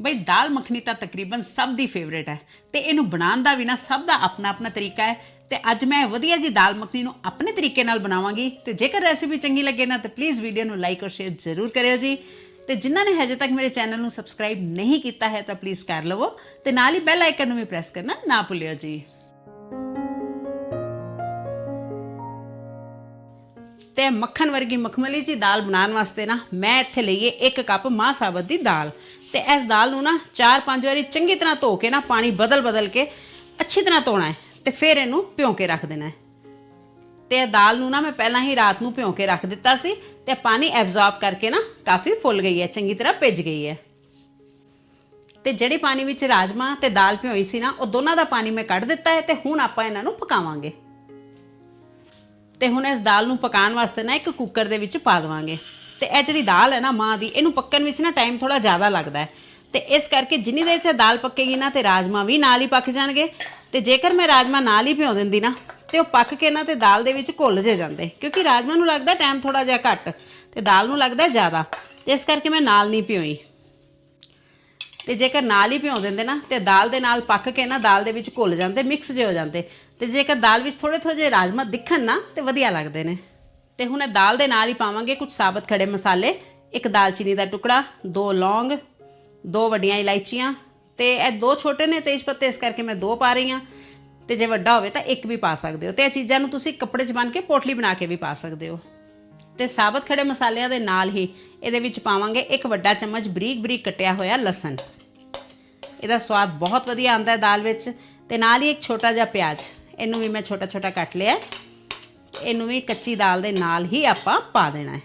ਬਈ ਦਾਲ ਮੱਖਣੀ ਤਾਂ ਤਕਰੀਬਨ ਸਭ ਦੀ ਫੇਵਰੇਟ ਹੈ। ਤੇ ਇਹਨੂੰ ਬਣਾਉਣ ਦਾ ਵੀ ਨਾ ਸਭ ਦਾ ਆਪਣਾ ਆਪਣਾ ਤਰੀਕਾ ਹੈ। ਤੇ ਅੱਜ ਮੈਂ ਵਧੀਆ ਜੀ ਦਾਲ ਮੱਖਣੀ ਨੂੰ ਆਪਣੇ ਤਰੀਕੇ ਨਾਲ ਬਣਾਵਾਂਗੀ। ਤੇ ਜੇਕਰ ਰੈਸਿਪੀ ਚੰਗੀ ਲੱਗੇ ਨਾ, ਤੇ ਪਲੀਜ਼ ਵੀਡੀਓ ਨੂੰ ਲਾਈਕ ਔਰ ਸ਼ੇਅਰ ਜ਼ਰੂਰ ਕਰਿਓ ਜੀ। ਤੇ ਜਿਨ੍ਹਾਂ ਨੇ ਹਜੇ ਤੱਕ ਮੇਰੇ ਚੈਨਲ ਨੂੰ ਸਬਸਕ੍ਰਾਈਬ ਨਹੀਂ ਕੀਤਾ ਹੈ, ਤਾਂ ਪਲੀਜ਼ ਕਰ ਲਵੋ। ਤੇ ਨਾਲ ਹੀ ਬੈਲ ਆਈਕਨ ਨੂੰ ਵੀ ਪ੍ਰੈਸ ਕਰਨਾ ਨਾ ਭੁੱਲਿਓ ਜੀ। ਤੇ ਮੱਖਣ ਵਰਗੀ ਮਖਮਲੀ ਜੀ ਦਾਲ ਬਣਾਉਣ ਵਾਸਤੇ ਨਾ, ਮੈਂ ਇੱਥੇ ਲਈਏ 1 ਕੱਪ ਮਾਂ ਸਾਬਤ ਦੀ ਦਾਲ। ਤੇ ਇਸ ਦਾਲ ਨੂੰ ਨਾ 4-5 ਵਾਰੀ ਚੰਗੀ ਤਰ੍ਹਾਂ ਧੋ ਕੇ ਨਾ ਪਾਣੀ ਬਦਲ-ਬਦਲ ਕੇ ਅੱਛੀ ਤਰ੍ਹਾਂ ਧੋਣਾ ਹੈ ਤੇ ਫਿਰ ਇਹਨੂੰ ਭਿਉਂ ਕੇ ਰੱਖ ਦੇਣਾ ਹੈ। ਤੇ ਇਹ ਦਾਲ ਨੂੰ ਨਾ ਮੈਂ ਪਹਿਲਾਂ ਹੀ ਰਾਤ ਨੂੰ ਭਿਉਂ ਕੇ ਰੱਖ ਦਿੱਤਾ ਸੀ ਤੇ ਪਾਣੀ ਐਬਜ਼ੌਰਬ ਕਰਕੇ ਨਾ ਕਾਫੀ ਫੁੱਲ ਗਈ ਹੈ, ਚੰਗੀ ਤਰ੍ਹਾਂ ਭਿੱਜ ਗਈ ਹੈ। ਤੇ ਜਿਹੜੇ ਪਾਣੀ ਵਿੱਚ ਰਾਜਮਾ ਤੇ ਦਾਲ ਭਿਓਈ ਸੀ ਨਾ, ਉਹ ਦੋਨਾਂ ਦਾ ਪਾਣੀ ਮੈਂ ਕੱਢ ਦਿੱਤਾ ਹੈ ਤੇ ਹੁਣ ਆਪਾਂ ਇਹਨਾਂ ਨੂੰ ਪਕਾਵਾਂਗੇ। ਤੇ ਹੁਣ ਇਸ ਦਾਲ ਨੂੰ ਪਕਾਉਣ ਵਾਸਤੇ ਨਾ ਇੱਕ ਕੁੱਕਰ ਦੇ ਵਿੱਚ ਪਾ ਦਵਾਂਗੇ। ਤੇ ਇਹ ਜਿਹੜੀ ਦਾਲ ਹੈ ਨਾ ਮਾਂ ਦੀ, ਇਹਨੂੰ ਪੱਕਣ ਵਿੱਚ ਨਾ ਟਾਈਮ ਥੋੜਾ ਜ਼ਿਆਦਾ ਲੱਗਦਾ ਹੈ। ਤੇ ਇਸ ਕਰਕੇ ਜਿੰਨੀ ਦੇਰ 'ਚ ਦਾਲ ਪੱਕੇਗੀ ਨਾ ਤੇ ਰਾਜਮਾ ਵੀ ਨਾਲ ਹੀ ਪੱਕ ਜਾਣਗੇ। ਤੇ ਜੇਕਰ ਮੈਂ ਰਾਜਮਾ ਨਾਲ ਹੀ ਭਿਓ ਦਿੰਦੀ ਨਾ, ਤੇ ਉਹ ਪੱਕ ਕੇ ਨਾ ਤੇ ਦਾਲ ਦੇ ਵਿੱਚ ਘੁੱਲ ਜੇ ਜਾਂਦੇ। ਕਿਉਂਕਿ ਰਾਜਮਾ ਨੂੰ ਲੱਗਦਾ ਟਾਈਮ ਥੋੜਾ ਜਿਹਾ ਘੱਟ, ਤੇ ਦਾਲ ਨੂੰ ਲੱਗਦਾ ਜ਼ਿਆਦਾ। ਇਸ ਕਰਕੇ ਮੈਂ ਨਾਲ ਨਹੀਂ ਭਿਓਈ ਤੇ ਜੇਕਰ ਨਾਲ ਹੀ ਭਿਉਂ ਦਿੰਦੇ ਨਾ, ਤੇ ਦਾਲ ਦੇ ਨਾਲ ਪੱਕ ਕੇ ਨਾ ਦਾਲ ਦੇ ਵਿੱਚ ਘੁਲ ਜਾਂਦੇ ਮਿਕਸ ਜੇ ਹੋ ਜਾਂਦੇ। ਤੇ ਜੇਕਰ ਦਾਲ ਵਿੱਚ ਥੋੜੇ ਥੋੜੇ ਜਿਹੇ ਰਾਜਮਾ ਦਿਖਣ ਨਾ, ਤੇ ਵਧੀਆ ਲੱਗਦੇ ਨੇ। ਤੇ ਹੁਣ ਇਹ ਦਾਲ ਦੇ ਨਾਲ ਹੀ ਪਾਵਾਂਗੇ ਕੁਝ ਸਾਬਤ ਖੜੇ ਮਸਾਲੇ। ਇੱਕ ਦਾਲਚੀਨੀ ਦਾ ਟੁਕੜਾ, ਦੋ ਲੌਂਗ, ਦੋ ਵੱਡੀਆਂ ਇਲਾਇਚੀਆਂ ਤੇ ਇਹ ਦੋ ਛੋਟੇ ਨੇ ਤੇਜ ਪੱਤੇ, ਇਸ ਕਰਕੇ ਮੈਂ ਦੋ ਪਾ ਰਹੀ ਹਾਂ। ਤੇ ਜੇ ਵੱਡਾ ਹੋਵੇ ਤਾਂ ਇੱਕ ਵੀ ਪਾ ਸਕਦੇ ਹੋ। ਤੇ ਇਹ ਚੀਜ਼ਾਂ ਨੂੰ ਤੁਸੀਂ ਕੱਪੜੇ 'ਚ ਬੰਨ ਕੇ ਪੋਟਲੀ ਬਣਾ ਕੇ ਵੀ ਪਾ ਸਕਦੇ ਹੋ। ਤੇ ਸਾਬਤ ਖੜੇ ਮਸਾਲਿਆਂ ਦੇ ਨਾਲ ਹੀ ਇਹਦੇ ਵਿੱਚ ਪਾਵਾਂਗੇ ਇੱਕ ਵੱਡਾ ਚਮਚ ਬਰੀਕ ਬਰੀਕ ਕੱਟਿਆ ਹੋਇਆ ਲਸਣ। ਇਹਦਾ ਸਵਾਦ ਬਹੁਤ ਵਧੀਆ ਆਉਂਦਾ ਹੈ ਦਾਲ ਵਿੱਚ। ਤੇ ਨਾਲ ਹੀ ਇੱਕ ਛੋਟਾ ਜਿਹਾ ਪਿਆਜ਼। ਇਹਨੂੰ ਵੀ ਮੈਂ ਛੋਟਾ ਛੋਟਾ ਕੱਟ ਲਿਆ ਇਹਨੂੰ ਵੀ ਕੱਚੀ ਦਾਲ ਦੇ ਨਾਲ ਹੀ ਆਪਾਂ ਪਾ ਦੇਣਾ ਹੈ।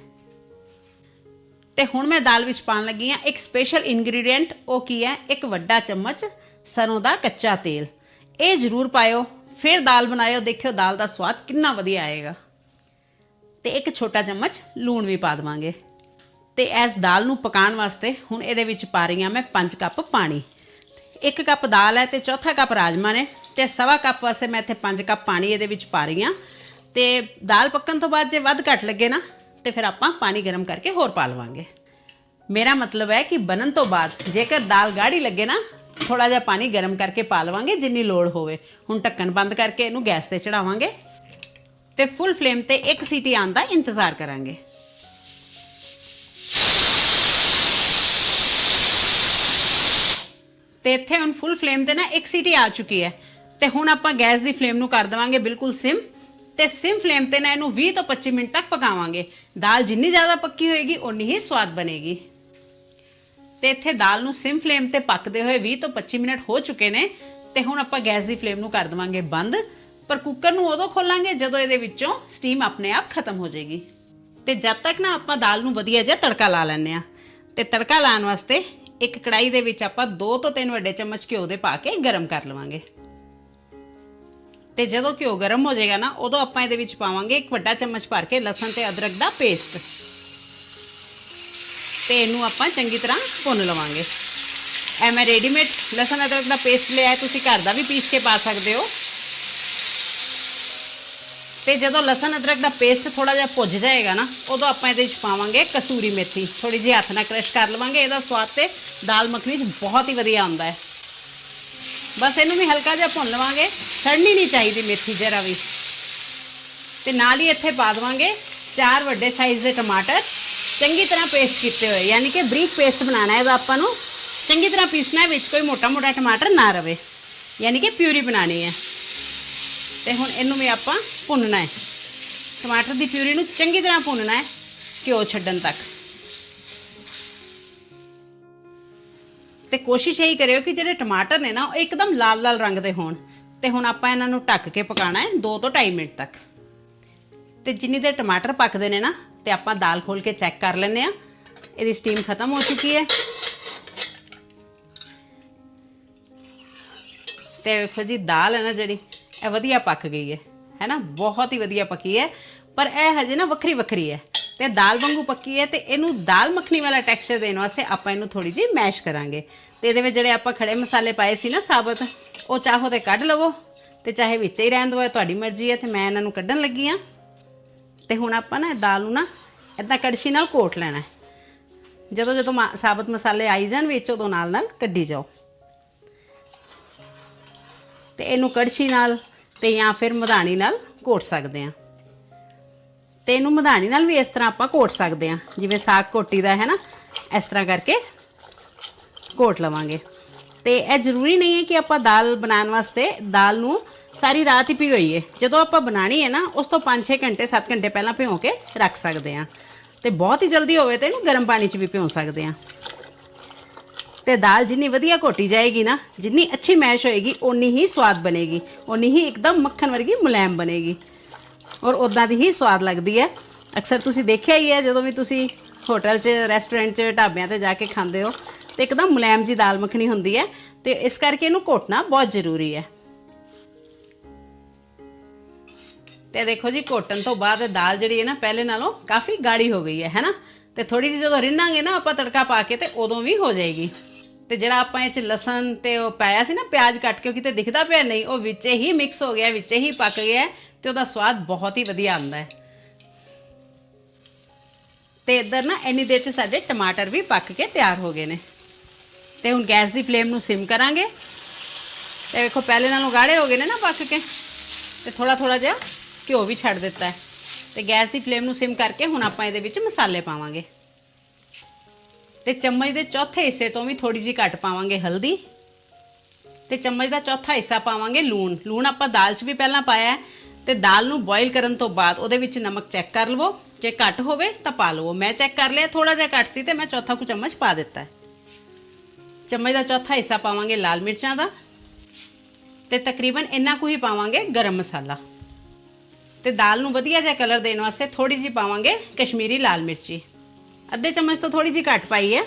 ਤੇ ਹੁਣ ਮੈਂ ਦਾਲ ਵਿੱਚ ਪਾਉਣ ਲੱਗੀ ਹਾਂ ਇੱਕ ਸਪੈਸ਼ਲ ਇਨਗਰੀਡੀਅੰਟ ਉਹ ਕੀ ਹੈ? ਇੱਕ ਵੱਡਾ ਚਮਚ ਸਰੋਂ ਦਾ ਕੱਚਾ ਤੇਲ। ਇਹ ਜ਼ਰੂਰ ਪਾਇਓ, ਫਿਰ ਦਾਲ ਬਣਾਇਓ, ਦੇਖਿਓ ਦਾਲ ਦਾ ਸਵਾਦ ਕਿੰਨਾ ਵਧੀਆ ਆਏਗਾ। ਤੇ ਇੱਕ ਛੋਟਾ ਚਮਚ ਲੂਣ ਵੀ ਪਾ ਦਵਾਂਗੇ। ਤੇ ਇਸ ਦਾਲ ਨੂੰ ਪਕਾਉਣ ਵਾਸਤੇ ਹੁਣ ਇਹਦੇ ਵਿੱਚ ਪਾ ਰਹੀ ਹਾਂ ਮੈਂ 5 ਕੱਪ ਪਾਣੀ। ਇੱਕ ਕੱਪ ਦਾਲ ਹੈ ਤੇ ਚੌਥਾ ਕੱਪ ਰਾਜਮਾ ਨੇ। ਤੇ ਸਵਾ ਕੱਪ ਵਾਸਤੇ ਮੈਂ ਇੱਥੇ 5 ਕੱਪ ਪਾਣੀ ਇਹਦੇ ਵਿੱਚ ਪਾ ਰਹੀ ਹਾਂ। ਤੇ ਦਾਲ ਪੱਕਣ ਤੋਂ ਬਾਅਦ ਜੇ ਵੱਧ ਘੱਟ ਲੱਗੇ ਨਾ, ਤੇ ਫਿਰ ਆਪਾਂ ਪਾਣੀ ਗਰਮ ਕਰਕੇ ਹੋਰ ਪਾ ਲਵਾਂਗੇ। ਮੇਰਾ ਮਤਲਬ ਹੈ ਕਿ ਬਣਨ ਤੋਂ ਬਾਅਦ ਜੇਕਰ ਦਾਲ ਗਾੜੀ ਲੱਗੇ ਨਾ ਥੋੜਾ ਜਿਹਾ ਪਾਣੀ ਗਰਮ ਕਰਕੇ ਪਾ ਲਵਾਂਗੇ ਜਿੰਨੀ ਲੋੜ ਹੋਵੇ। ਹੁਣ ਢੱਕਣ ਬੰਦ ਕਰਕੇ ਇਹਨੂੰ ਗੈਸ ਤੇ ਚੜਾਵਾਂਗੇ ਤੇ ਫੁੱਲ ਫਲੇਮ ਤੇ ਇੱਕ ਸੀਟੀ ਆਉਣ ਦਾ ਇੰਤਜ਼ਾਰ ਕਰਾਂਗੇ। ਤੇ ਇੱਥੇ ਹੁਣ ਫੁੱਲ ਫਲੇਮ ਤੇ ਨਾ ਇੱਕ ਸੀਟੀ ਆ ਚੁੱਕੀ ਹੈ। ਤੇ ਹੁਣ ਆਪਾਂ ਗੈਸ ਦੀ ਫਲੇਮ ਨੂੰ ਕਰ ਦੇਵਾਂਗੇ ਬਿਲਕੁਲ ਸਿਮ। ਤੇ ਸਿਮ ਫਲੇਮ ਤੇ ਨਾ ਇਹਨੂੰ 20 ਤੋਂ 25 ਮਿੰਟ ਤੱਕ ਪਕਾਵਾਂਗੇ। ਦਾਲ ਜਿੰਨੀ ਜ਼ਿਆਦਾ ਪੱਕੀ ਹੋਏਗੀ, ਓਨੀ ਹੀ ਸਵਾਦ ਬਣੇਗੀ। ਤੇ ਇੱਥੇ ਦਾਲ ਨੂੰ ਸਿਮ ਫਲੇਮ ਤੇ ਪੱਕਦੇ ਹੋਏ 20 ਤੋਂ 25 ਮਿੰਟ ਹੋ ਚੁੱਕੇ ਨੇ ਤੇ ਹੁਣ ਆਪਾਂ ਗੈਸ ਦੀ ਫਲੇਮ ਨੂੰ ਕਰ ਦੇਵਾਂਗੇ ਬੰਦ। ਪਰ ਕੁੱਕਰ ਨੂੰ ਉਦੋਂ ਖੋਲਾਂਗੇ ਜਦੋਂ ਇਹਦੇ ਵਿੱਚੋਂ ਸਟੀਮ ਆਪਣੇ ਆਪ ਖਤਮ ਹੋ ਜਾਏਗੀ। ਤੇ ਜਦ ਤੱਕ ਨਾ ਆਪਾਂ ਦਾਲ ਨੂੰ ਵਧੀਆ ਜਿਹਾ ਤੜਕਾ ਲਾ ਲੈਂਦੇ ਆ ਤੇ ਤੜਕਾ ਲਾਉਣ ਵਾਸਤੇ ਇੱਕ ਕੜਾਈ ਦੇ ਵਿੱਚ ਆਪਾਂ 2 ਤੋਂ 3 ਵੱਡੇ ਚਮਚ ਘਿਓ ਦੇ ਪਾ ਕੇ ਗਰਮ ਕਰ ਲਵਾਂਗੇ। ਤੇ ਜਦੋਂ ਘਿਓ ਗਰਮ ਹੋ ਜਾਏਗਾ ਨਾ, ਉਦੋਂ ਆਪਾਂ ਇਹਦੇ ਵਿੱਚ ਪਾਵਾਂਗੇ ਇੱਕ ਵੱਡਾ ਚਮਚ ਭਰ ਕੇ ਲਸਣ ਤੇ ਅਦਰਕ ਦਾ ਪੇਸਟ ਤੇ ਇਹਨੂੰ ਆਪਾਂ ਚੰਗੀ ਤਰ੍ਹਾਂ ਭੁੰਨ ਲਵਾਂਗੇ। ਐ ਮੈਂ ਰੈਡੀਮੇਡ ਲਸਣ ਅਦਰਕ ਦਾ ਪੇਸਟ ਲਿਆ, ਤੁਸੀਂ ਘਰ ਦਾ ਵੀ ਪੀਸ ਕੇ ਪਾ ਸਕਦੇ ਹੋ। ਤੇ ਜਦੋਂ ਲਸਣ ਅਦਰਕ ਦਾ ਪੇਸਟ ਥੋੜਾ ਜਿਹਾ ਭੁੱਜ ਜਾਏਗਾ ਨਾ, ਉਦੋਂ ਆਪਾਂ ਇਹਦੇ ਵਿੱਚ ਪਾਵਾਂਗੇ ਕਸੂਰੀ ਮੇਥੀ। ਥੋੜੀ ਜਿਹੀ ਹੱਥ ਨਾਲ ਕ੍ਰਸ਼ ਕਰ ਲਵਾਂਗੇ, ਇਹਦਾ ਸਵਾਦ ਤੇ ਦਾਲ ਮੱਖਣੀ 'ਚ ਬਹੁਤ ਹੀ ਵਧੀਆ ਆਉਂਦਾ ਹੈ। ਬਸ ਇਹਨੂੰ ਵੀ ਹਲਕਾ ਜਿਹਾ ਭੁੰਨ ਲਵਾਂਗੇ। ਸੜਨੀ ਨਹੀਂ ਚਾਹੀਦੀ ਮੇਥੀ ਜਰਾ ਵੀ। ਤੇ ਨਾਲ ਹੀ ਇੱਥੇ ਪਾ ਦਵਾਂਗੇ ਚਾਰ ਵੱਡੇ ਸਾਈਜ਼ ਦੇ ਟਮਾਟਰ। ਚੰਗੀ ਤਰ੍ਹਾਂ ਪੇਸਟ ਕੀਤੇ ਹੋਏ, ਯਾਨੀ ਕਿ ਬਰੀਕ ਪੇਸਟ ਬਣਾਉਣਾ ਹੈ ਇਹਦਾ ਆਪਾਂ ਨੂੰ। ਚੰਗੀ ਤਰ੍ਹਾਂ ਪੀਸਣਾ ਵਿੱਚ ਕੋਈ ਮੋਟਾ ਮੋਟਾ ਟਮਾਟਰ ਨਾ ਰਵੇ, ਯਾਨੀ ਕਿ ਪਿਊਰੀ ਬਣਾਣੀ ਹੈ। ਤੇ ਹੁਣ ਇਹਨੂੰ ਵੀ ਆਪਾਂ ਭੁੰਨਣਾ ਹੈ। ਟਮਾਟਰ ਦੀ ਪਿਊਰੀ ਨੂੰ ਚੰਗੀ ਤਰ੍ਹਾਂ ਭੁੰਨਣਾ ਹੈ ਘਿਓ ਛੱਡਣ ਤੱਕ। ਤੇ ਕੋਸ਼ਿਸ਼ ਇਹੀ ਕਰਿਓ ਕਿ ਜਿਹੜੇ ਟਮਾਟਰ ਨੇ ਨਾ, ਉਹ ਇੱਕਦਮ ਲਾਲ ਲਾਲ ਰੰਗ ਦੇ ਹੋਣ। ਤੇ ਹੁਣ ਆਪਾਂ ਇਹਨਾਂ ਨੂੰ ਢੱਕ ਕੇ ਪਕਾਉਣਾ ਹੈ 2 ਤੋਂ 2.5 ਮਿੰਟ ਤੱਕ। ਤੇ ਜਿੰਨੀ ਦੇਰ ਟਮਾਟਰ ਪੱਕਦੇ ਨੇ ਨਾ, ਤੇ ਆਪਾਂ ਦਾਲ ਖੋਲ ਕੇ ਚੈੱਕ ਕਰ ਲੈਂਦੇ ਆ ਇਹਦੀ ਸਟੀਮ ਖਤਮ ਹੋ ਚੁੱਕੀ ਹੈ। ਤੇ ਵੇਖੋ ਜੀ, ਦਾਲ ਹੈ ਨਾ ਜਿਹੜੀ, ਇਹ ਵਧੀਆ ਪੱਕ ਗਈ ਹੈ। ਹੈ ਨਾ? ਬਹੁਤ ਹੀ ਵਧੀਆ ਪੱਕੀ ਹੈ। ਪਰ ਇਹ ਹਜੇ ਨਾ ਵੱਖਰੀ ਵੱਖਰੀ ਹੈ। ਤੇ ਦਾਲ ਵਾਂਗੂ ਪੱਕੀ ਹੈ ਤੇ ਇਹਨੂੰ ਦਾਲ ਮੱਖਣੀ ਵਾਲਾ ਟੈਕਸਚਰ ਦੇਣ ਵਾਸਤੇ ਆਪਾਂ ਇਹਨੂੰ ਥੋੜੀ ਜਿਹੀ ਮੈਸ਼ ਕਰਾਂਗੇ। ਤੇ ਇਹਦੇ ਵਿੱਚ ਜਿਹੜੇ ਆਪਾਂ ਖੜੇ ਮਸਾਲੇ ਪਾਏ ਸੀ ਨਾ ਸਾਬਤ, ਉਹ ਚਾਹੋ ਤੇ ਕੱਢ ਲਵੋ ਤੇ ਚਾਹੇ ਵਿੱਚ ਹੀ ਰਹਿਣ ਦਿਓ ਤੁਹਾਡੀ ਮਰਜ਼ੀ ਹੈ ਤੇ ਮੈਂ ਇਹਨਾਂ ਨੂੰ ਕੱਢਣ ਲੱਗੀ ਆ ਤੇ ਹੁਣ ਆਪਾਂ ਨਾ ਦਾਲ ਨੂੰ ਨਾ ਇਦਾਂ ਕੜਛੀ ਨਾਲ ਕੋਟ ਲੈਣਾ ਜਦੋਂ ਜਦੋਂ ਮਾ- ਸਾਬਤ ਮਸਾਲੇ ਆਈ ਜਾਣ ਵਿੱਚ, ਉਦੋਂ ਨਾਲ ਨਾਲ ਕੱਢੀ ਜਾਓ। ਤੇ ਇਹਨੂੰ ਕੜਛੀ ਨਾਲ ਤੇ ਜਾਂ ਫਿਰ ਮਧਾਣੀ ਨਾਲ ਘੋਟ ਸਕਦੇ ਆ ਤੇ ਇਹਨੂੰ ਮਧਾਣੀ ਨਾਲ ਵੀ ਇਸ ਤਰ੍ਹਾਂ ਆਪਾਂ ਘੋਟ ਸਕਦੇ ਆ ਜਿਵੇਂ ਸਾਗ ਘੋਟੀ ਦਾ ਹੈ ਨਾ, ਇਸ ਤਰ੍ਹਾਂ ਕਰਕੇ ਘੋਟ ਲਵਾਂਗੇ। ਤੇ ਇਹ ਜ਼ਰੂਰੀ ਨਹੀਂ ਹੈ ਕਿ ਆਪਾਂ ਦਾਲ ਬਣਾਉਣ ਵਾਸਤੇ ਦਾਲ ਨੂੰ ਸਾਰੀ ਰਾਤ ਹੀ ਭਿਗੋਈਏ। ਜਦੋਂ ਆਪਾਂ ਬਣਾਣੀ ਹੈ ਨਾ, ਉਸ ਤੋਂ 5-6 ਘੰਟੇ 7 ਘੰਟੇ ਪਹਿਲਾਂ ਭਿਓ ਕੇ ਰੱਖ ਸਕਦੇ ਆ ਤੇ ਬਹੁਤ ਹੀ ਜਲਦੀ ਹੋਵੇ ਤੇ ਇਹਨੂੰ ਗਰਮ ਪਾਣੀ 'ਚ ਵੀ ਭਿਓ ਸਕਦੇ ਆ ਤੇ ਦਾਲ ਜਿੰਨੀ ਵਧੀਆ ਘੋਟੀ ਜਾਏਗੀ ਨਾ, ਜਿੰਨੀ ਅੱਛੀ ਮੈਸ਼ ਹੋਏਗੀ, ਓਨੀ ਹੀ ਸਵਾਦ ਬਣੇਗੀ। ਓਨੀ ਹੀ ਇੱਕਦਮ ਮੱਖਣ ਵਰਗੀ ਮੁਲਾਇਮ ਬਣੇਗੀ। ਔਰ ਉਦਾਂ ਦੀ ਹੀ ਸਵਾਦ ਲੱਗਦੀ ਹੈ। ਅਕਸਰ ਤੁਸੀਂ ਦੇਖਿਆ ਹੀ ਹੈ, ਜਦੋਂ ਵੀ ਤੁਸੀਂ ਹੋਟਲ 'ਚ ਰੈਸਟੋਰੈਂਟ 'ਚ, ਢਾਬਿਆਂ ਤੇ ਜਾ ਕੇ ਖਾਂਦੇ ਹੋ, ਤੇ ਇੱਕਦਮ ਮੁਲਾਇਮ ਜੀ ਦਾਲ ਮੱਖਣੀ ਹੁੰਦੀ ਹੈ ਤੇ ਇਸ ਕਰਕੇ ਇਹਨੂੰ ਘੋਟਣਾ ਬਹੁਤ ਜ਼ਰੂਰੀ ਹੈ। ਤੇ ਦੇਖੋ ਜੀ, ਘੋਟਣ ਤੋਂ ਬਾਅਦ ਦਾਲ ਜਿਹੜੀ ਹੈ ਨਾ, ਪਹਿਲੇ ਨਾਲੋਂ ਕਾਫੀ ਗਾੜੀ ਹੋ ਗਈ ਹੈ ਹੈਨਾ ਤੇ ਥੋੜੀ ਜਿਹੀ ਜਦੋਂ ਰਿੰਨਾਂਗੇ ਨਾ, ਆਪਾਂ ਤੜਕਾ ਪਾ ਕੇ ਤੇ ਉਦੋਂ ਵੀ ਹੋ ਜਾਏਗੀ। ਤੇ ਜਿਹੜਾ ਆਪਾਂ ਇਹ ਚ ਲਸਣ ਤੇ ਉਹ ਪਾਇਆ ਸੀ ਨਾ, ਪਿਆਜ਼ ਕੱਟ ਕੇ ਉਹ ਕਿਤੇ ਦਿਖਦਾ ਪਿਆ ਨਹੀਂ, ਉਹ ਵਿੱਚੇ ਹੀ ਮਿਕਸ ਹੋ ਗਿਆ, ਵਿੱਚੇ ਹੀ ਪੱਕ ਗਿਆ। ਤੇ ਉਹਦਾ ਸਵਾਦ ਬਹੁਤ ਹੀ ਵਧੀਆ ਆਉਂਦਾ ਹੈ। ਤੇ ਇੱਧਰ ਨਾ ਇੰਨੀ ਦੇਰ ਚ ਸਾਡੇ ਟਮਾਟਰ ਵੀ ਪੱਕ ਕੇ ਤਿਆਰ ਹੋ ਗਏ ਨੇ। ਤੇ ਹੁਣ ਗੈਸ ਦੀ ਫਲੇਮ ਨੂੰ ਸਿਮ ਕਰਾਂਗੇ। ਤੇ ਵੇਖੋ ਪਹਿਲੇ ਨਾਲੋਂ ਗਾੜੇ ਹੋ ਗਏ ਨੇ ਨਾ ਪੱਕ ਕੇ। ਤੇ ਥੋੜਾ ਥੋੜਾ ਜਿਹਾ ਘਿਓ ਵੀ ਛੱਡ ਦਿੱਤਾ ਹੈ। ਤੇ ਗੈਸ ਦੀ ਫਲੇਮ ਨੂੰ ਸਿਮ ਕਰਕੇ ਹੁਣ ਆਪਾਂ ਇਹਦੇ ਵਿੱਚ ਮਸਾਲੇ ਪਾਵਾਂਗੇ। ਤੇ ਚਮਚ ਦੇ ਚੌਥੇ ਹਿੱਸੇ ਤੋਂ ਵੀ ਥੋੜੀ ਜਿਹੀ ਘੱਟ ਪਾਵਾਂਗੇ ਹਲਦੀ। ਤੇ ਚਮਚ ਦਾ ਚੌਥਾ ਹਿੱਸਾ ਪਾਵਾਂਗੇ ਲੂਣ। ਲੂਣ ਆਪਾਂ ਦਾਲ 'ਚ ਵੀ ਪਹਿਲਾਂ ਪਾਇਆ ਤੇ ਦਾਲ ਨੂੰ ਬੋਇਲ ਕਰਨ ਤੋਂ ਬਾਅਦ ਉਹਦੇ ਵਿੱਚ ਨਮਕ ਚੈੱਕ ਕਰ ਲਵੋ। ਜੇ ਘੱਟ ਹੋਵੇ ਤਾਂ ਪਾ ਲਵੋ। ਮੈਂ ਚੈੱਕ ਕਰ ਲਿਆ ਥੋੜਾ ਜਿਹਾ ਘੱਟ ਸੀ ਤੇ ਮੈਂ ਚੌਥਾ ਕੁ ਚਮਚ ਪਾ ਦਿੱਤਾ। ਚਮਚ ਦਾ ਚੌਥਾ ਹਿੱਸਾ ਪਾਵਾਂਗੇ ਲਾਲ ਮਿਰਚਾਂ ਦਾ। ਤੇ ਤਕਰੀਬਨ ਇੰਨਾ ਕੁ ਹੀ ਪਾਵਾਂਗੇ ਗਰਮ ਮਸਾਲਾ। ਤੇ ਦਾਲ ਨੂੰ ਵਧੀਆ ਜਿਹਾ ਕਲਰ ਦੇਣ ਵਾਸਤੇ ਥੋੜੀ ਜਿਹੀ ਪਾਵਾਂਗੇ ਕਸ਼ਮੀਰੀ ਲਾਲ ਮਿਰਚੀ। ਅੱਧੇ ਚਮਚ ਤੋਂ ਥੋੜੀ ਜਿਹੀ ਘੱਟ ਪਾਈ ਹੈ।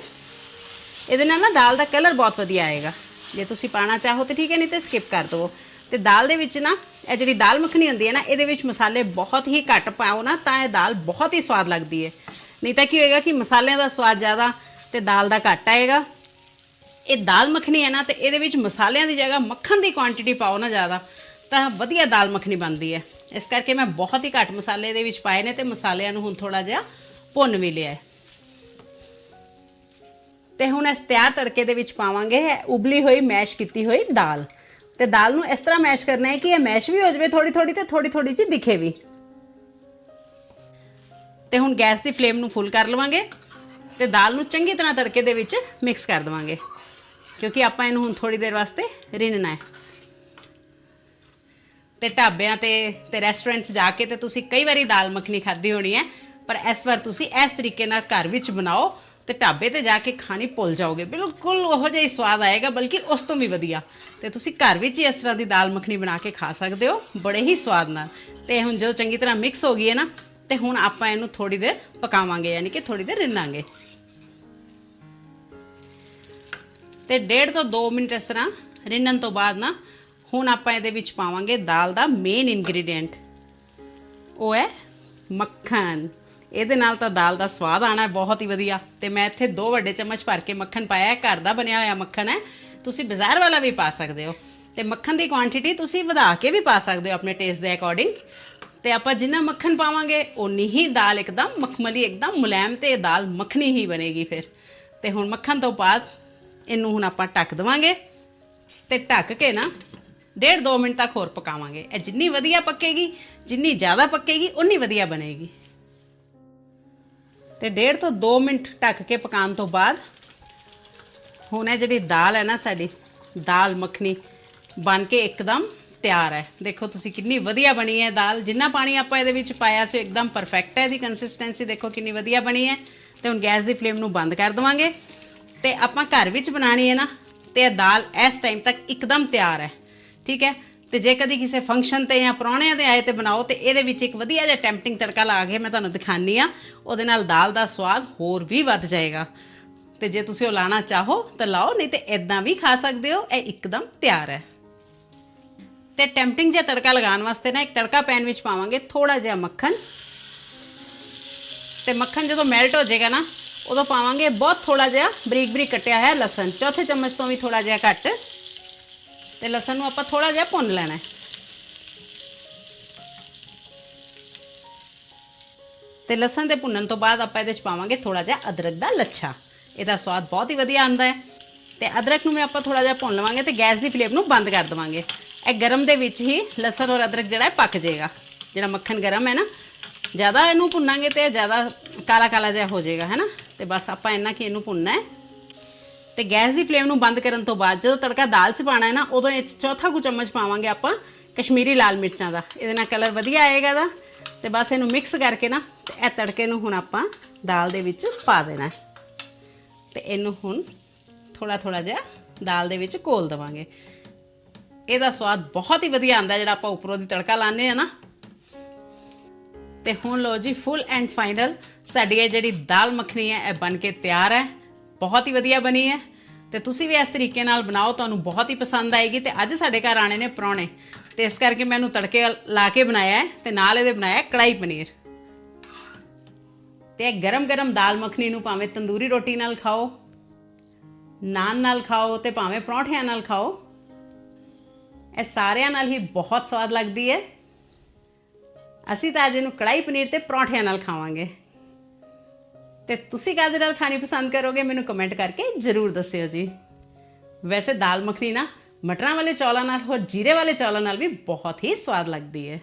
ਇਹਦੇ ਨਾਲ ਨਾ ਦਾਲ ਦਾ ਕਲਰ ਬਹੁਤ ਵਧੀਆ ਆਏਗਾ। ਜੇ ਤੁਸੀਂ ਪਾਣਾ ਚਾਹੋ ਤੇ ਠੀਕ ਹੈ, ਨਹੀਂ ਤੇ ਸਕਿਪ ਕਰ ਦਿਓ ਤੇ ਦਾਲ ਦੇ ਵਿੱਚ ਨਾ, ਇਹ ਜਿਹੜੀ ਦਾਲ ਮੱਖਣੀ ਹੁੰਦੀ ਹੈ ਨਾ, ਇਹਦੇ ਵਿੱਚ ਮਸਾਲੇ ਬਹੁਤ ਹੀ ਘੱਟ ਪਾਓ ਨਾ, ਤਾਂ ਇਹ ਦਾਲ ਬਹੁਤ ਹੀ ਸਵਾਦ ਲੱਗਦੀ ਹੈ। ਨਹੀਂ ਤਾਂ ਕੀ ਹੋਏਗਾ ਕਿ ਮਸਾਲਿਆਂ ਦਾ ਸਵਾਦ ਜ਼ਿਆਦਾ ਤੇ ਦਾਲ ਦਾ ਘੱਟ ਆਏਗਾ। ਇਹ ਦਾਲ ਮੱਖਣੀ ਹੈ ਨਾ, ਤੇ ਇਹਦੇ ਵਿੱਚ ਮਸਾਲਿਆਂ ਦੀ ਜਗ੍ਹਾ ਮੱਖਣ ਦੀ ਕੁਆਂਟੀਟੀ ਪਾਓ ਨਾ ਜ਼ਿਆਦਾ, ਤਾਂ ਵਧੀਆ ਦਾਲ ਮੱਖਣੀ ਬਣਦੀ ਹੈ। ਇਸ ਕਰਕੇ ਮੈਂ ਬਹੁਤ ਹੀ ਘੱਟ ਮਸਾਲੇ ਇਹਦੇ ਵਿੱਚ ਪਾਏ ਨੇ ਤੇ ਮਸਾਲਿਆਂ ਨੂੰ ਹੁਣ ਥੋੜਾ ਜਿਹਾ ਭੁੰਨ ਵੀ ਲਿਆ ਤੇ ਹੁਣ ਇਸ ਤਿਆਰ ਤੜਕੇ ਦੇ ਵਿੱਚ ਪਾਵਾਂਗੇ ਉਬਲੀ ਹੋਈ ਮੈਸ਼ ਕੀਤੀ ਹੋਈ ਦਾਲ। ਤੇ ਦਾਲ ਨੂੰ ਇਸ ਤਰ੍ਹਾਂ ਮੈਸ਼ ਕਰਨਾ ਹੈ ਕਿ ਇਹ ਮੈਸ਼ ਵੀ ਹੋ ਜਾਵੇ ਥੋੜੀ ਥੋੜੀ ਤੇ ਥੋੜੀ ਥੋੜੀ ਜਿਹੀ ਦਿਖੇ ਵੀ। ਤੇ ਹੁਣ ਗੈਸ ਦੀ ਫਲੇਮ ਨੂੰ ਫੁੱਲ ਕਰ ਲਵਾਂਗੇ ਤੇ ਦਾਲ ਨੂੰ ਚੰਗੀ ਤਰ੍ਹਾਂ ਤੜਕੇ ਦੇ ਵਿੱਚ ਮਿਕਸ ਕਰ ਦਵਾਂਗੇ, ਕਿਉਂਕਿ ਆਪਾਂ ਇਹਨੂੰ ਹੁਣ ਥੋੜੀ ਦੇਰ ਵਾਸਤੇ ਰਿੰਨਣਾ ਹੈ। ਤੇ ਢਾਬਿਆਂ ਤੇ ਤੇ ਰੈਸਟੋਰੈਂਟਸ ਜਾ ਕੇ ਤੇ ਤੁਸੀਂ ਕਈ ਵਾਰੀ ਦਾਲ ਮੱਖਣੀ ਖਾਧੀ ਹੋਣੀ ਹੈ, ਪਰ ਇਸ ਵਾਰ ਤੁਸੀਂ ਇਸ ਤਰੀਕੇ ਨਾਲ ਘਰ ਵਿੱਚ ਬਣਾਓ ਤੇ ਢਾਬੇ ਤੇ ਜਾ ਕੇ ਖਾਣੀ ਭੁੱਲ ਜਾਓਗੇ। ਬਿਲਕੁਲ ਉਹੋ ਜਿਹਾ ਹੀ ਸਵਾਦ ਆਏਗਾ, ਬਲਕਿ ਉਸ ਤੋਂ ਵੀ ਵਧੀਆ। ਤੇ ਤੁਸੀਂ ਘਰ ਵਿੱਚ ਹੀ ਇਸ ਤਰ੍ਹਾਂ ਦੀ ਦਾਲ ਮੱਖਣੀ ਬਣਾ ਕੇ ਖਾ ਸਕਦੇ ਹੋ, ਬੜੇ ਹੀ ਸਵਾਦ ਨਾਲ। ਤੇ ਹੁਣ ਜਦੋਂ ਚੰਗੀ ਤਰ੍ਹਾਂ ਮਿਕਸ ਹੋ ਗਈ ਹੈ ਨਾ, ਤੇ ਹੁਣ ਆਪਾਂ ਇਹਨੂੰ ਥੋੜੀ ਦੇਰ ਪਕਾਵਾਂਗੇ, ਯਾਨੀ ਕਿ ਥੋੜੀ ਦੇਰ ਰਿੰਨਾਂਗੇ। ਤੇ ਡੇਢ ਤੋਂ 2 ਮਿੰਟ ਇਸ ਤਰ੍ਹਾਂ ਰਿੰਨਣ ਤੋਂ ਬਾਅਦ ਨਾ, ਹੁਣ ਆਪਾਂ ਇਹਦੇ ਵਿੱਚ ਪਾਵਾਂਗੇ ਦਾਲ ਦਾ ਮੇਨ ਇਨਗਰੀਡੀਐਂਟ ਉਹ ਹੈ ਮੱਖਣ। ਇਹਦੇ ਨਾਲ ਤਾਂ ਦਾਲ ਦਾ ਸਵਾਦ ਆਣਾ ਬਹੁਤ ਹੀ ਵਧੀਆ। ਤੇ ਮੈਂ ਇੱਥੇ ਦੋ ਵੱਡੇ ਚਮਚ ਭਰ ਕੇ ਮੱਖਣ ਪਾਇਆ ਹੈ, ਘਰ ਦਾ ਬਣਿਆ ਹੋਇਆ ਮੱਖਣ ਹੈ। ਤੁਸੀਂ ਬਾਜ਼ਾਰ ਵਾਲਾ ਵੀ ਪਾ ਸਕਦੇ ਹੋ। ਤੇ ਮੱਖਣ ਦੀ ਕੁਆਂਟੀਟੀ ਤੁਸੀਂ ਵਧਾ ਕੇ ਵੀ ਪਾ ਸਕਦੇ ਹੋ ਆਪਣੇ ਟੇਸਟ ਦੇ ਅਕੋਰਡਿੰਗ ਤੇ ਆਪਾਂ ਜਿੰਨਾ ਮੱਖਣ ਪਾਵਾਂਗੇ ਉਨੀ ਹੀ ਦਾਲ ਇੱਕਦਮ ਮਖਮਲੀ, ਇੱਕਦਮ ਮੁਲਾਇਮ ਤੇ ਇਹ ਦਾਲ ਮੱਖਣੀ ਹੀ ਬਣੇਗੀ ਫਿਰ। ਤੇ ਹੁਣ ਮੱਖਣ ਤੋਂ ਬਾਅਦ ਇਹਨੂੰ ਹੁਣ ਆਪਾਂ ਢੱਕ ਦੇਵਾਂਗੇ। ਤੇ ਢੱਕ ਕੇ ਨਾ ਡੇਢ 2 ਮਿੰਟ ਤੱਕ ਹੋਰ ਪਕਾਵਾਂਗੇ। ਇਹ ਜਿੰਨੀ ਵਧੀਆ ਪੱਕੇਗੀ, ਜਿੰਨੀ ਜ਼ਿਆਦਾ ਪੱਕੇਗੀ ਉਨੀ ਵਧੀਆ ਬਣੇਗੀ। ਤੇ ਡੇਢ ਤੋਂ 2 ਮਿੰਟ ਢੱਕ ਕੇ ਪਕਾਉਣ ਤੋਂ ਬਾਅਦ ਹੁਣ ਇਹ ਜਿਹੜੀ ਦਾਲ ਹੈ ਨਾ ਸਾਡੀ, ਦਾਲ ਮੱਖਣੀ ਬਣ ਕੇ ਇੱਕਦਮ ਤਿਆਰ ਹੈ। ਦੇਖੋ ਤੁਸੀਂ ਕਿੰਨੀ ਵਧੀਆ ਬਣੀ ਹੈ ਦਾਲ। ਜਿੰਨਾ ਪਾਣੀ ਆਪਾਂ ਇਹਦੇ ਵਿੱਚ ਪਾਇਆ ਸੀ ਇੱਕਦਮ ਪਰਫੈਕਟ ਹੈ ਇਹਦੀ ਕੰਸਿਸਟੈਂਸੀ ਦੇਖੋ ਕਿੰਨੀ ਵਧੀਆ ਬਣੀ ਹੈ। ਤੇ ਹੁਣ ਗੈਸ ਦੀ ਫਲੇਮ ਨੂੰ ਬੰਦ ਕਰ ਦਵਾਂਗੇ। ਤੇ ਆਪਾਂ ਘਰ ਵਿੱਚ ਬਣਾਣੀ ਹੈ ਨਾ, ਤੇ ਇਹ ਦਾਲ ਇਸ ਟਾਈਮ ਤੱਕ ਇੱਕਦਮ ਤਿਆਰ ਹੈ। ਠੀਕ ਹੈ? ਤੇ ਜੇ ਕਦੀ ਕਿਸੇ ਫੰਕਸ਼ਨ ਤੇ ਜਾਂ ਪ੍ਰਾਹੁਣਿਆਂ ਦੇ ਆਏ ਤੇ ਬਣਾਓ ਤੇ ਇਹਦੇ ਵਿੱਚ ਇੱਕ ਵਧੀਆ ਜਿਹਾ ਟੈਂਪਟਿੰਗ ਤੜਕਾ ਲਾ ਕੇ ਮੈਂ ਤੁਹਾਨੂੰ ਦਿਖਾਨੀ ਆ। ਉਹਦੇ ਨਾਲ ਦਾਲ ਦਾ ਸਵਾਦ ਹੋਰ ਵੀ ਵੱਧ ਜਾਏਗਾ। ਤੇ ਜੇ ਤੁਸੀਂ ਉਹ ਲਾਣਾ ਚਾਹੋ ਤਾਂ ਲਾਓ, ਨਹੀਂ ਤੇ ਇਦਾਂ ਵੀ ਖਾ ਸਕਦੇ ਹੋ। ਇਹ ਇੱਕਦਮ ਤਿਆਰ ਹੈ। ਤੇ ਟੈਂਪਟਿੰਗ ਜਿਹਾ ਤੜਕਾ ਲਗਾਉਣ ਵਾਸਤੇ ਨਾ ਇੱਕ ਤੜਕਾ ਪੈਨ ਵਿੱਚ ਪਾਵਾਂਗੇ ਥੋੜਾ ਜਿਹਾ ਮੱਖਣ। ਤੇ ਮੱਖਣ ਜਦੋਂ ਮੈਲਟ ਹੋ ਜਾਏਗਾ ਨਾ, ਉਦੋਂ ਪਾਵਾਂਗੇ ਬਹੁਤ ਥੋੜਾ ਜਿਹਾ ਬਰੀਕ ਬਰੀਕ ਕੱਟਿਆ ਹੋਇਆ ਲਸਣ। ਚੌਥੇ ਚਮਚ ਤੋਂ ਵੀ ਥੋੜਾ ਜਿਹਾ ਘੱਟ। ਤੇ ਲਸਣ ਨੂੰ ਆਪਾਂ ਥੋੜਾ ਜਿਹਾ ਭੁੰਨ ਲੈਣਾ ਹੈ। ਤੇ ਲਸਣ ਦੇ ਭੁੰਨਣ ਤੋਂ ਬਾਅਦ ਆਪਾਂ ਇਹਦੇ ਚ ਪਾਵਾਂਗੇ ਥੋੜਾ ਜਿਹਾ ਅਦਰਕ ਦਾ ਲੱਛਾ। ਇਹਦਾ ਸਵਾਦ ਬਹੁਤ ਹੀ ਵਧੀਆ ਆਉਂਦਾ ਹੈ। ਤੇ ਅਦਰਕ ਨੂੰ ਵੀ ਆਪਾਂ ਥੋੜਾ ਜਿਹਾ ਭੁੰਨ ਲਵਾਂਗੇ ਤੇ ਗੈਸ ਦੀ ਫਲੇਮ ਨੂੰ ਬੰਦ ਕਰ ਦੇਵਾਂਗੇ। ਇਹ ਗਰਮ ਦੇ ਵਿੱਚ ਹੀ ਲਸਣ ਔਰ ਅਦਰਕ ਜਿਹੜਾ ਹੈ ਪੱਕ ਜਾਏਗਾ। ਜਿਹੜਾ ਮੱਖਣ ਗਰਮ ਹੈ ਨਾ, ਜ਼ਿਆਦਾ ਇਹਨੂੰ ਭੁੰਨਾਂਗੇ ਤੇ ਜ਼ਿਆਦਾ ਕਾਲਾ ਕਾਲਾ ਜਿਹਾ ਹੋ ਜਾਏਗਾ, ਹੈ ਨਾ? ਤੇ ਬਸ ਆਪਾਂ ਇੰਨਾ ਕਿ ਇਹਨੂੰ ਭੁੰਨਣਾ ਹੈ। ਤੇ ਗੈਸ ਦੀ ਫਲੇਮ ਨੂੰ ਬੰਦ ਕਰਨ ਤੋਂ ਬਾਅਦ ਜਦੋਂ ਤੜਕਾ ਦਾਲ 'ਚ ਪਾਣਾ ਹੈ ਨਾ, ਉਦੋਂ ਇਹ 'ਚ ਚੌਥਾ ਕੁ ਚਮਚ ਪਾਵਾਂਗੇ ਆਪਾਂ ਕਸ਼ਮੀਰੀ ਲਾਲ ਮਿਰਚਾਂ ਦਾ। ਇਹਦੇ ਨਾਲ ਕਲਰ ਵਧੀਆ ਆਏਗਾ ਦਾ ਤੇ ਬਸ ਇਹਨੂੰ ਮਿਕਸ ਕਰਕੇ ਨਾ ਇਹ ਤੜਕੇ ਨੂੰ ਹੁਣ ਆਪਾਂ ਦਾਲ ਦੇ ਵਿੱਚ ਪਾ ਦੇਣਾ ਹੈ। ਤੇ ਇਹਨੂੰ ਹੁਣ ਥੋੜਾ ਥੋੜਾ ਜਿਹਾ ਦਾਲ ਦੇ ਵਿੱਚ ਘੋਲ ਦਵਾਂਗੇ। ਇਹਦਾ ਸਵਾਦ ਬਹੁਤ ਹੀ ਵਧੀਆ ਆਂਦਾ ਜਿਹੜਾ ਆਪਾਂ ਉੱਪਰੋਂ ਦੀ ਤੜਕਾ ਲਾਉਂਦੇ ਆ ਨਾ। ਤੇ ਹੁਣ ਲੋ ਜੀ ਫੁੱਲ ਐਂਡ ਫਾਈਨਲ ਸਾਡੀ ਇਹ ਜਿਹੜੀ ਦਾਲ ਮੱਖਣੀ ਹੈ, ਇਹ ਬਣ ਕੇ ਤਿਆਰ ਹੈ। ਬਹੁਤ ਹੀ ਵਧੀਆ ਬਣੀ ਹੈ। ਤੇ ਤੁਸੀਂ ਵੀ ਇਸ ਤਰੀਕੇ ਨਾਲ ਬਣਾਓ, ਤੁਹਾਨੂੰ ਬਹੁਤ ਹੀ ਪਸੰਦ ਆਏਗੀ ਤੇ ਅੱਜ ਸਾਡੇ ਘਰ ਆਣੇ ਨੇ ਪਰੌਣੇ। ਤੇ ਇਸ ਕਰਕੇ ਮੈਨੂੰ ਤੜਕੇ ਲਾ ਕੇ ਬਣਾਇਆ ਹੈ ਤੇ ਨਾਲ ਇਹਦੇ ਬਣਾਇਆ ਹੈ ਕੜਾਈ ਪਨੀਰ। ਤੇ ਇਹ ਗਰਮ-ਗਰਮ ਦਾਲ ਮੱਖਣੀ ਨੂੰ ਭਾਵੇਂ ਤੰਦੂਰੀ ਰੋਟੀ ਨਾਲ ਖਾਓ, ਨਾਨ ਨਾਲ ਖਾਓ ਤੇ ਭਾਵੇਂ ਪਰੌਂਠਿਆਂ ਨਾਲ ਖਾਓ, ਇਹ ਸਾਰਿਆਂ ਨਾਲ ਹੀ ਬਹੁਤ ਸਵਾਦ ਲੱਗਦੀ ਹੈ। ਅਸੀਂ ਤਾਂ ਅੱਜ ਇਹਨੂੰ ਕੜਾਈ ਪਨੀਰ ਤੇ ਪਰੌਂਠਿਆਂ ਨਾਲ ਖਾਵਾਂਗੇ। ਤੇ ਤੁਸੀਂ ਕਾਹਦੇ ਨਾਲ ਖਾਣੀ ਪਸੰਦ ਕਰੋਗੇ ਮੈਨੂੰ ਕਮੈਂਟ ਕਰਕੇ ਜ਼ਰੂਰ ਦੱਸਿਓ ਜੀ। ਵੈਸੇ ਦਾਲ ਮੱਖਣੀ ਨਾ ਮਟਰਾਂ ਵਾਲੇ ਚੌਲਾਂ ਨਾਲ ਹੋਰ ਜੀਰੇ ਵਾਲੇ ਚੌਲਾਂ ਨਾਲ ਵੀ ਬਹੁਤ ਹੀ ਸਵਾਦ ਲੱਗਦੀ ਹੈ।